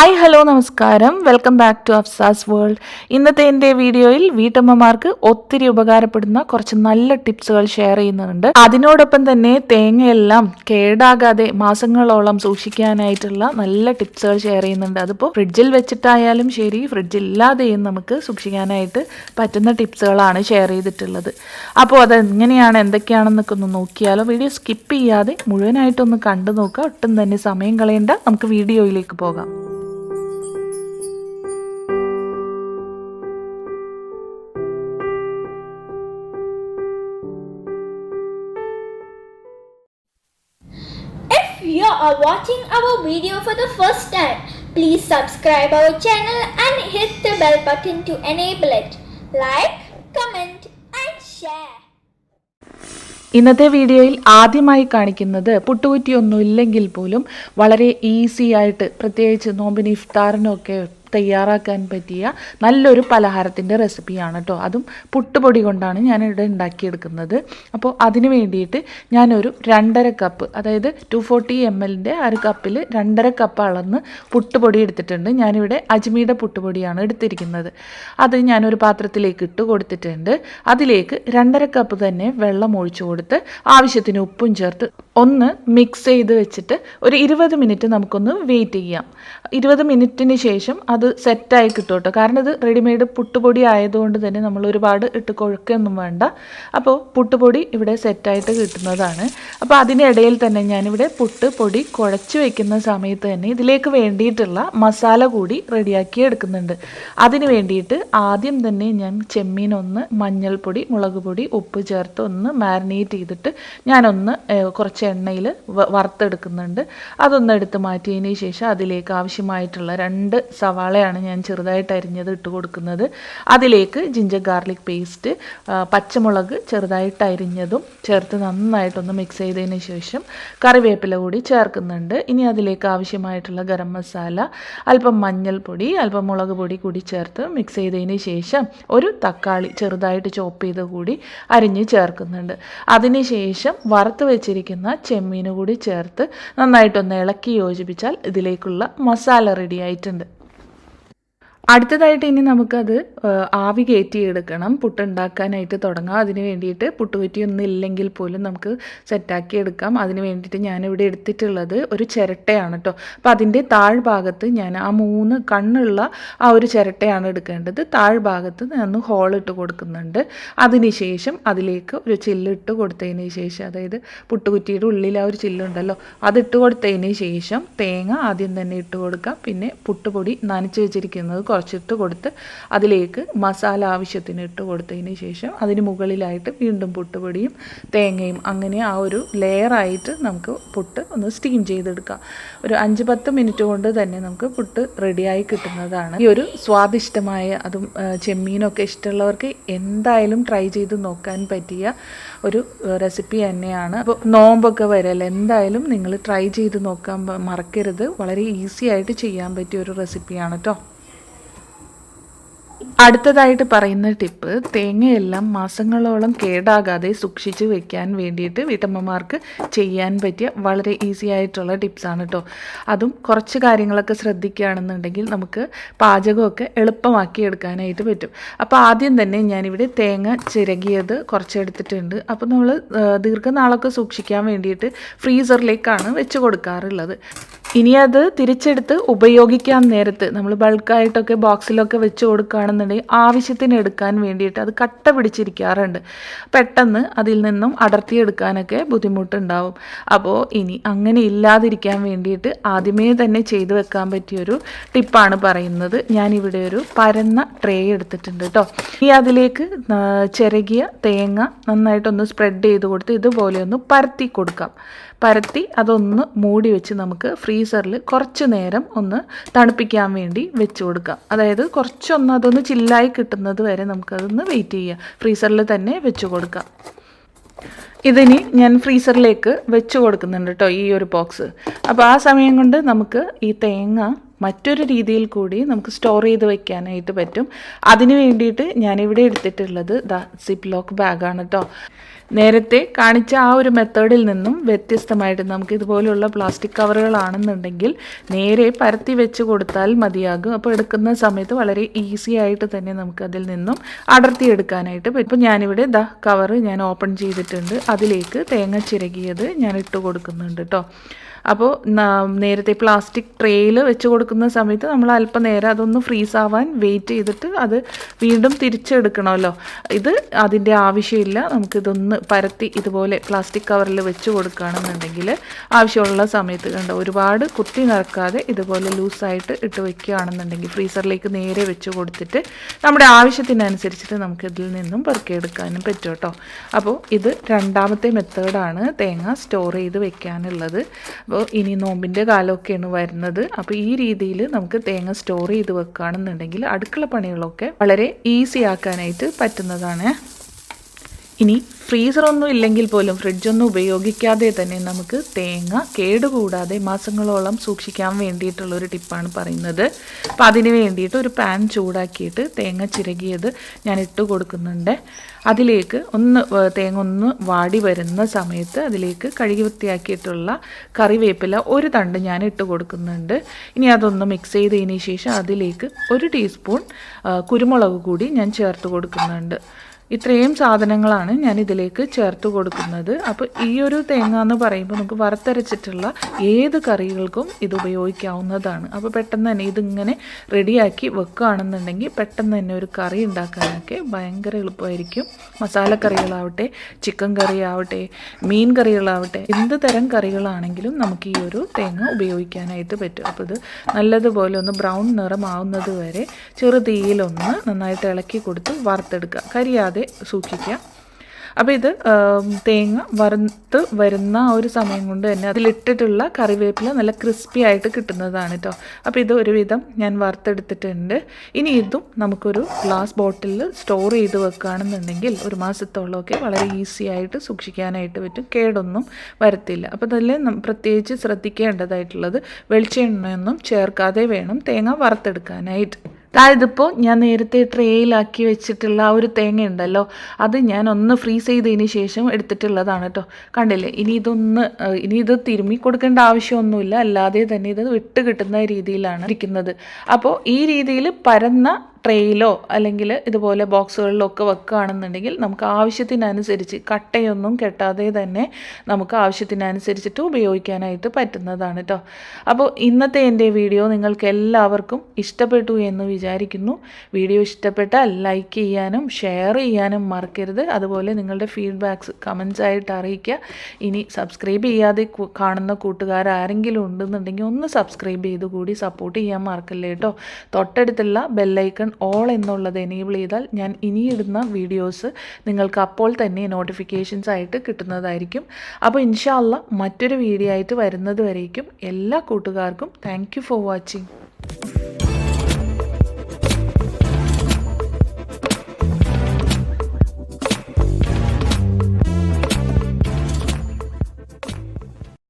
Hi hello നമസ്കാരം. Welcome back to Afsa's world. ഇന്നത്തെ എന്റെ വീഡിയോയിൽ വീട്ടമ്മമാർക്ക് ഒത്തിരി ഉപകാരപ്പെടുന്ന കുറച്ച് നല്ല ടിപ്സുകൾ ഷെയർ ചെയ്യുന്നുണ്ട്. അതിനോടൊപ്പം തന്നെ തേങ്ങയെല്ലാം കേടാകാതെ മാസങ്ങളോളം സൂക്ഷിക്കാനായിട്ടുള്ള നല്ല ടിപ്സുകൾ ഷെയർ ചെയ്യുന്നുണ്ട്. അതിപ്പോൾ ഫ്രിഡ്ജിൽ വെച്ചിട്ടായാലും ശരി ഫ്രിഡ്ജിൽ ഇല്ലാതെയും നമുക്ക് സൂക്ഷിക്കാനായിട്ട് പറ്റുന്ന ടിപ്സുകളാണ് ഷെയർ ചെയ്തിട്ടുള്ളത്. അപ്പോൾ അതെങ്ങനെയാണ് എന്തൊക്കെയാണെന്നൊക്കെ ഒന്ന് നോക്കിയാലോ. വീഡിയോ സ്കിപ്പ് ചെയ്യാതെ മുഴുവനായിട്ടൊന്ന് കണ്ടു നോക്കുക. ഒട്ടും തന്നെ സമയം കളയേണ്ട. നമുക്ക് വീഡിയോയിലേക്ക് പോകാം. Are watching our video for the first time, please subscribe our channel and hit the bell button to enable it. Like, comment and share. ഇന്നത്തെ വീഡിയോയിൽ ആദ്യമായി കാണിക്കുന്നത് പുട്ടുകുറ്റിയൊന്നും ഇല്ലെങ്കിൽ പോലും വളരെ ഈസി ആയിട്ട് പ്രത്യേകിച്ച് നോമ്പിന് ഇഫ്താറിനൊക്കെ തയ്യാറാക്കാൻ പറ്റിയ നല്ലൊരു പലഹാരത്തിന്റെ റെസിപ്പിയാണ് കേട്ടോ. അതും പുട്ടുപൊടി കൊണ്ടാണ് ഞാനിവിടെ ഉണ്ടാക്കിയെടുക്കുന്നത്. അപ്പോൾ അതിന് വേണ്ടിയിട്ട് ഞാനൊരു രണ്ടര കപ്പ് അതായത് ടു ഫോർട്ടി എം എല്ലിന്റെ ഒരു കപ്പിൽ രണ്ടര കപ്പ് അളന്ന് പുട്ടുപൊടി എടുത്തിട്ടുണ്ട്. ഞാനിവിടെ അജ്മിയുടെ പുട്ടുപൊടിയാണ് എടുത്തിരിക്കുന്നത്. അത് ഞാനൊരു പാത്രത്തിലേക്ക് ഇട്ട് കൊടുത്തിട്ടുണ്ട്. അതിലേക്ക് രണ്ടര കപ്പ് തന്നെ വെള്ളം ഒഴിച്ചു കൊടുത്ത് ആവശ്യത്തിന് ഉപ്പും ചേർത്ത് ഒന്ന് മിക്സ് ചെയ്ത് വെച്ചിട്ട് ഒരു ഇരുപത് മിനിറ്റ് നമുക്കൊന്ന് വെയിറ്റ് ചെയ്യാം. ഇരുപത് മിനിറ്റിന് ശേഷം അത് സെറ്റായി കിട്ടും കേട്ടോ. കാരണം ഇത് റെഡിമെയ്ഡ് പുട്ടുപൊടി ആയതുകൊണ്ട് തന്നെ നമ്മൾ ഒരുപാട് ഇട്ട് കൊഴുക്കൊന്നും വേണ്ട. അപ്പോൾ പുട്ടുപൊടി ഇവിടെ സെറ്റായിട്ട് കിട്ടുന്നതാണ്. അപ്പോൾ അതിനിടയിൽ തന്നെ ഞാനിവിടെ പുട്ട് പൊടി കുഴച്ച് വയ്ക്കുന്ന സമയത്ത് തന്നെ ഇതിലേക്ക് വേണ്ടിയിട്ടുള്ള മസാല കൂടി റെഡിയാക്കി എടുക്കുന്നുണ്ട്. അതിന് വേണ്ടിയിട്ട് ആദ്യം തന്നെ ഞാൻ ചെമ്മീൻ ഒന്ന് മഞ്ഞൾപ്പൊടി മുളക് പൊടി ഉപ്പ് ചേർത്ത് ഒന്ന് മാരിനേറ്റ് ചെയ്തിട്ട് ഞാനൊന്ന് കുറച്ച് എണ്ണയിൽ വറുത്തെടുക്കുന്നുണ്ട്. അതൊന്ന് എടുത്ത് മാറ്റിയതിന് ശേഷം അതിലേക്ക് ആവശ്യമായിട്ടുള്ള രണ്ട് സവാളയാണ് ഞാൻ ചെറുതായിട്ട് അരിഞ്ഞത് ഇട്ട് കൊടുക്കുന്നത്. അതിലേക്ക് ജിഞ്ചർ ഗാർലിക് പേസ്റ്റ് പച്ചമുളക് ചെറുതായിട്ട് അരിഞ്ഞതും ചേർത്ത് നന്നായിട്ടൊന്ന് മിക്സ് ചെയ്തതിന് ശേഷം കറിവേപ്പില കൂടി ചേർക്കുന്നുണ്ട്. ഇനി അതിലേക്ക് ആവശ്യമായിട്ടുള്ള ഗരം മസാല അല്പം മഞ്ഞൾപ്പൊടി അല്പം മുളക് പൊടി കൂടി ചേർത്ത് മിക്സ് ചെയ്തതിന് ശേഷം ഒരു തക്കാളി ചെറുതായിട്ട് ചോപ്പ് ചെയ്ത് കൂടി അരിഞ്ഞ് ചേർക്കുന്നുണ്ട്. അതിനുശേഷം വറുത്ത് വെച്ചിരിക്കുന്ന ചെമ്മീന് കൂടി ചേർത്ത് നന്നായിട്ടൊന്ന് ഇളക്കി യോജിപ്പിച്ചാൽ ഇതിലേക്കുള്ള മസാല റെഡി ആയിട്ടുണ്ട്. അടുത്തതായിട്ട് ഇനി നമുക്കത് ആവി കയറ്റിയെടുക്കണം. പുട്ടുണ്ടാക്കാനായിട്ട് തുടങ്ങാം. അതിന് വേണ്ടിയിട്ട് പുട്ടുകുറ്റി ഒന്നും ഇല്ലെങ്കിൽ പോലും നമുക്ക് സെറ്റാക്കി എടുക്കാം അതിന് വേണ്ടിയിട്ട് ഞാനിവിടെ എടുത്തിട്ടുള്ളത് ഒരു ചിരട്ടയാണ് കേട്ടോ അപ്പോൾ അതിന്റെ താഴ്ഭാഗത്ത് ഞാൻ ആ മൂന്ന് കണ്ണുള്ള ആ ഒരു ചിരട്ടയാണ് എടുക്കേണ്ടത്. താഴ്ഭാഗത്ത് ഞാൻ ഹോൾ ഇട്ട് കൊടുക്കുന്നുണ്ട്. അതിനുശേഷം അതിലേക്ക് ഒരു ചില്ലിട്ട് കൊടുത്തതിന് ശേഷം അതായത് പുട്ടുകുറ്റിയുടെ ഉള്ളിൽ ആ ഒരു ചില്ലുണ്ടല്ലോ അതിട്ട് കൊടുത്തതിന് ശേഷം തേങ്ങ ആദ്യം തന്നെ ഇട്ട് കൊടുക്കാം. പിന്നെ പുട്ടുപൊടി നനച്ച് വെച്ചിരിക്കുന്നത് കുറച്ചിട്ട് കൊടുത്ത് അതിലേക്ക് മസാല ആവശ്യത്തിന് ഇട്ട് കൊടുത്തതിന് ശേഷം അതിന് മുകളിലായിട്ട് വീണ്ടും പുട്ടുപൊടിയും തേങ്ങയും അങ്ങനെ ആ ഒരു ലെയറായിട്ട് നമുക്ക് പുട്ട് ഒന്ന് സ്റ്റീം ചെയ്തെടുക്കാം. ഒരു അഞ്ച് പത്ത് മിനിറ്റ് കൊണ്ട് തന്നെ നമുക്ക് പുട്ട് റെഡിയായി കിട്ടുന്നതാണ്. ഈ ഒരു സ്വാദിഷ്ടമായ അതും ചെമ്മീനൊക്കെ ഇഷ്ടമുള്ളവർക്ക് എന്തായാലും ട്രൈ ചെയ്ത് നോക്കാൻ പറ്റിയ ഒരു റെസിപ്പി തന്നെയാണ്. അപ്പോൾ നോമ്പൊക്കെ വരല്ല എന്തായാലും നിങ്ങൾ ട്രൈ ചെയ്ത് നോക്കാൻ മറക്കരുത്. വളരെ ഈസി ആയിട്ട് ചെയ്യാൻ പറ്റിയ ഒരു റെസിപ്പിയാണ് കേട്ടോ അടുത്തതായിട്ട് പറയുന്ന ടിപ്പ് തേങ്ങയെല്ലാം മാസങ്ങളോളം കേടാകാതെ സൂക്ഷിച്ച് വെക്കാൻ വേണ്ടിയിട്ട് വീട്ടമ്മമാർക്ക് ചെയ്യാൻ പറ്റിയ വളരെ ഈസി ആയിട്ടുള്ള ടിപ്സാണ് കേട്ടോ അതും കുറച്ച് കാര്യങ്ങളൊക്കെ ശ്രദ്ധിക്കുകയാണെന്നുണ്ടെങ്കിൽ നമുക്ക് പാചകമൊക്കെ എളുപ്പമാക്കി എടുക്കാനായിട്ട് പറ്റും. അപ്പോൾ ആദ്യം തന്നെ ഞാനിവിടെ തേങ്ങ ചിരകിയത് കുറച്ചെടുത്തിട്ടുണ്ട് അപ്പോൾ നമ്മൾ ദീർഘനാളൊക്കെ സൂക്ഷിക്കാൻ വേണ്ടിയിട്ട് ഫ്രീസറിലേക്കാണ് വെച്ച് കൊടുക്കാറുള്ളത്. ഇനി അത് തിരിച്ചെടുത്ത് ഉപയോഗിക്കാൻ നേരത്ത് നമ്മൾ ബൾക്കായിട്ടൊക്കെ ബോക്സിലൊക്കെ വെച്ച് കൊടുക്കുകയാണെന്നുണ്ടെങ്കിൽ ആവശ്യത്തിന് എടുക്കാൻ വേണ്ടിയിട്ട് അത് കട്ട പിടിച്ചിരിക്കാറുണ്ട്. പെട്ടെന്ന് അതിൽ നിന്നും അടർത്തിയെടുക്കാനൊക്കെ ബുദ്ധിമുട്ടുണ്ടാവും. അപ്പോൾ ഇനി അങ്ങനെ ഇല്ലാതിരിക്കാൻ വേണ്ടിയിട്ട് ആദ്യമേ തന്നെ ചെയ്തു വെക്കാൻ പറ്റിയൊരു ടിപ്പാണ് പറയുന്നത്. ഞാനിവിടെ ഒരു പരന്ന ട്രേ എടുത്തിട്ടുണ്ട് കേട്ടോ ഈ അതിലേക്ക് ചിരകിയ തേങ്ങ നന്നായിട്ടൊന്ന് സ്പ്രെഡ് ചെയ്ത് കൊടുത്ത് ഇതുപോലെ ഒന്ന് പരത്തി കൊടുക്കാം. പരത്തി അതൊന്ന് മൂടി വെച്ച് നമുക്ക് ഫ്രീസറിൽ കുറച്ച് നേരം ഒന്ന് തണുപ്പിക്കാൻ വേണ്ടി വെച്ച് കൊടുക്കാം. അതായത് കുറച്ചൊന്ന് അതൊന്ന് ചില്ലായി കിട്ടുന്നത് വരെ നമുക്കതൊന്ന് വെയിറ്റ് ചെയ്യാം. ഫ്രീസറിൽ തന്നെ വെച്ച് കൊടുക്കാം. ഇതിനി ഞാൻ ഫ്രീസറിലേക്ക് വെച്ച് കൊടുക്കുന്നുണ്ട് കേട്ടോ ഈ ഒരു ബോക്സ് അപ്പോൾ ആ സമയം കൊണ്ട് നമുക്ക് ഈ തേങ്ങ മറ്റൊരു രീതിയിൽ കൂടി നമുക്ക് സ്റ്റോർ ചെയ്ത് വെക്കാനായിട്ട് പറ്റും. അതിന് വേണ്ടിയിട്ട് ഞാനിവിടെ എടുത്തിട്ടുള്ളത് ദ സിപ്പ് ലോക്ക് ബാഗാണ് കേട്ടോ നേരത്തെ കാണിച്ച ആ ഒരു മെത്തേഡിൽ നിന്നും വ്യത്യസ്തമായിട്ട് നമുക്ക് ഇതുപോലുള്ള പ്ലാസ്റ്റിക് കവറുകളാണെന്നുണ്ടെങ്കിൽ നേരെ പരത്തി വെച്ച് കൊടുത്താൽ മതിയാകും. അപ്പോൾ എടുക്കുന്ന സമയത്ത് വളരെ ഈസി ആയിട്ട് തന്നെ നമുക്ക് അതിൽ നിന്നും അടർത്തിയെടുക്കാനായിട്ട് പറ്റും. ഇപ്പോൾ ഞാനിവിടെ ദ കവറ് ഞാൻ ഓപ്പൺ ചെയ്തിട്ടുണ്ട്. അതിലേക്ക് തേങ്ങ ചിരകിയത് ഞാൻ ഇട്ട് കൊടുക്കുന്നുണ്ട് കേട്ടോ അപ്പോൾ നേരത്തെ പ്ലാസ്റ്റിക് ട്രേയിൽ വെച്ച് കൊടുക്കുന്ന സമയത്ത് നമ്മൾ അല്പനേരം അതൊന്ന് ഫ്രീസ് ആവാൻ വെയിറ്റ് ചെയ്തിട്ട് അത് വീണ്ടും തിരിച്ചെടുക്കണമല്ലോ. ഇത് അതിന്റെ ആവശ്യമില്ല. നമുക്കിതൊന്ന് പരത്തി ഇതുപോലെ പ്ലാസ്റ്റിക് കവറിൽ വെച്ച് കൊടുക്കുകയാണെന്നുണ്ടെങ്കിൽ ആവശ്യമുള്ള സമയത്ത് കണ്ട ഒരുപാട് കുത്തി നിറക്കാതെ ഇതുപോലെ ലൂസായിട്ട് ഇട്ട് വെക്കുകയാണെന്നുണ്ടെങ്കിൽ ഫ്രീസറിലേക്ക് നേരെ വെച്ച് കൊടുത്തിട്ട് നമ്മുടെ ആവശ്യത്തിനനുസരിച്ചിട്ട് നമുക്കിതിൽ നിന്നും പെറുക്കിയെടുക്കാനും പറ്റും കേട്ടോ. അപ്പോൾ ഇത് രണ്ടാമത്തെ മെത്തേഡാണ് തേങ്ങ സ്റ്റോർ ചെയ്ത് വെക്കാനുള്ളത്. അപ്പോൾ ഇനി നോമ്പിന്റെ കാലമൊക്കെയാണ് വരുന്നത്. അപ്പോൾ ഈ രീതിയിൽ നമുക്ക് തേങ്ങ സ്റ്റോർ ചെയ്ത് വെക്കുകയാണെന്നുണ്ടെങ്കിൽ അടുക്കള പണികളൊക്കെ വളരെ ഈസി ആക്കാനായിട്ട് പറ്റുന്നതാണ്. ഇനി ഫ്രീസറൊന്നും ഇല്ലെങ്കിൽ പോലും ഫ്രിഡ്ജൊന്നും ഉപയോഗിക്കാതെ തന്നെ നമുക്ക് തേങ്ങ കേടുകൂടാതെ മാസങ്ങളോളം സൂക്ഷിക്കാൻ വേണ്ടിയിട്ടുള്ളൊരു ടിപ്പാണ് പറയുന്നത്. അപ്പോൾ അതിന് വേണ്ടിയിട്ട് ഒരു പാൻ ചൂടാക്കിയിട്ട് തേങ്ങ ചിരകിയത് ഞാൻ ഇട്ട് കൊടുക്കുന്നുണ്ട്. അതിലേക്ക് ഒന്ന് തേങ്ങ ഒന്ന് വാടി വരുന്ന സമയത്ത് അതിലേക്ക് കഴുകി വൃത്തിയാക്കിയിട്ടുള്ള കറിവേപ്പില ഒരു തണ്ട് ഞാൻ ഇട്ട് കൊടുക്കുന്നുണ്ട്. ഇനി അതൊന്ന് മിക്സ് ചെയ്തതിന് ശേഷം അതിലേക്ക് ഒരു ടീസ്പൂൺ കുരുമുളക് കൂടി ഞാൻ ചേർത്ത് കൊടുക്കുന്നുണ്ട്. ഇത്രയും സാധനങ്ങളാണ് ഞാൻ ഇതിലേക്ക് ചേർത്ത് കൊടുക്കുന്നത്. അപ്പോൾ ഈ ഒരു തേങ്ങ എന്ന് പറയുമ്പോൾ നമുക്ക് വറുത്തരച്ചിട്ടുള്ള ഏത് കറികൾക്കും ഇത് ഉപയോഗിക്കാവുന്നതാണ്. അപ്പോൾ പെട്ടെന്ന് തന്നെ ഇതിങ്ങനെ റെഡിയാക്കി വെക്കുകയാണെന്നുണ്ടെങ്കിൽ പെട്ടെന്ന് തന്നെ ഒരു കറി ഉണ്ടാക്കാനൊക്കെ ഭയങ്കര എളുപ്പമായിരിക്കും. മസാലക്കറികളാവട്ടെ ചിക്കൻ കറി ആവട്ടെ മീൻ കറികളാവട്ടെ എന്ത് തരം കറികളാണെങ്കിലും നമുക്ക് ഈ ഒരു തേങ്ങ ഉപയോഗിക്കാനായിട്ട് പറ്റും. അപ്പോൾ ഇത് നല്ലതുപോലെ ഒന്ന് ബ്രൗൺ നിറമാവുന്നത് വരെ ചെറുതീയിലൊന്ന് നന്നായിട്ട് ഇളക്കി കൊടുത്ത് വറുത്തെടുക്കുക. കരിയാതെ സൂക്ഷിക്കുക. അപ്പോൾ ഇത് തേങ്ങ വറുത്ത് വരുന്ന ആ ഒരു സമയം കൊണ്ട് തന്നെ അതിലിട്ടിട്ടുള്ള കറിവേപ്പില നല്ല ക്രിസ്പി ആയിട്ട് കിട്ടുന്നതാണ് കേട്ടോ അപ്പോൾ ഇത് ഒരുവിധം ഞാൻ വറുത്തെടുത്തിട്ടുണ്ട്. ഇനി ഇതും നമുക്കൊരു ഗ്ലാസ് ബോട്ടിലിൽ സ്റ്റോർ ചെയ്ത് വെക്കുകയാണെന്നുണ്ടെങ്കിൽ ഒരു മാസത്തോളമൊക്കെ വളരെ ഈസി ആയിട്ട് സൂക്ഷിക്കാനായിട്ട് പറ്റും. കേടൊന്നും വരത്തില്ല. അപ്പോൾ അതിൽ പ്രത്യേകിച്ച് ശ്രദ്ധിക്കേണ്ടതായിട്ടുള്ളത് വെളിച്ചെണ്ണയൊന്നും ചേർക്കാതെ വേണം തേങ്ങ വറുത്തെടുക്കാനായിട്ട്. അതായതിപ്പോൾ ഞാൻ നേരത്തെ ട്രേയിലാക്കി വെച്ചിട്ടുള്ള ആ ഒരു തേങ്ങ ഉണ്ടല്ലോ അത് ഞാൻ ഒന്ന് ഫ്രീസ് ചെയ്തതിന് ശേഷം എടുത്തിട്ടുള്ളതാണ് കേട്ടോ കണ്ടില്ലേ? ഇനി ഇതൊന്ന് ഇനി ഇത് തിരുമ്മി കൊടുക്കേണ്ട ആവശ്യമൊന്നുമില്ല. അല്ലാതെ തന്നെ ഇത് വിട്ട് കിട്ടുന്ന രീതിയിലാണ് ഇരിക്കുന്നത്. അപ്പോൾ ഈ രീതിയിൽ പരന്ന ട്രേയിലോ അല്ലെങ്കിൽ ഇതുപോലെ ബോക്സുകളിലോ ഒക്കെ വെക്കുകയാണെന്നുണ്ടെങ്കിൽ നമുക്ക് ആവശ്യത്തിനനുസരിച്ച് കട്ടയൊന്നും കെട്ടാതെ തന്നെ നമുക്ക് ആവശ്യത്തിനനുസരിച്ചിട്ട് ഉപയോഗിക്കാനായിട്ട് പറ്റുന്നതാണ് കേട്ടോ അപ്പോൾ ഇന്നത്തെ എന്റെ വീഡിയോ നിങ്ങൾക്ക് എല്ലാവർക്കും ഇഷ്ടപ്പെട്ടു എന്ന് വിചാരിക്കുന്നു. വീഡിയോ ഇഷ്ടപ്പെട്ടാൽ ലൈക്ക് ചെയ്യാനും ഷെയർ ചെയ്യാനും മറക്കരുത്. അതുപോലെ നിങ്ങളുടെ ഫീഡ്ബാക്ക്സ് കമൻസ് ആയിട്ട് അറിയിക്കുക. ഇനി സബ്സ്ക്രൈബ് ചെയ്യാതെ കാണുന്ന കൂട്ടുകാർ ആരെങ്കിലും ഉണ്ടെന്നുണ്ടെങ്കിൽ ഒന്ന് സബ്സ്ക്രൈബ് ചെയ്ത് കൂടി സപ്പോർട്ട് ചെയ്യാൻ മറക്കല്ലേ കേട്ടോ തൊട്ടടുത്തുള്ള ബെല്ലൈക്കൺ ഓൾ എന്നുള്ളത് എനേബിൾ ചെയ്താൽ ഞാൻ ഇനിയിടുന്ന വീഡിയോസ് നിങ്ങൾക്ക് അപ്പോൾ തന്നെ നോട്ടിഫിക്കേഷൻസ് ആയിട്ട് കിട്ടുന്നതായിരിക്കും. അപ്പോൾ ഇൻഷാല്ല മറ്റൊരു വീഡിയോ ആയിട്ട് വരുന്നത് വരേക്കും. എല്ലാ കൂട്ടുകാർക്കും താങ്ക് ഫോർ വാച്ചിങ്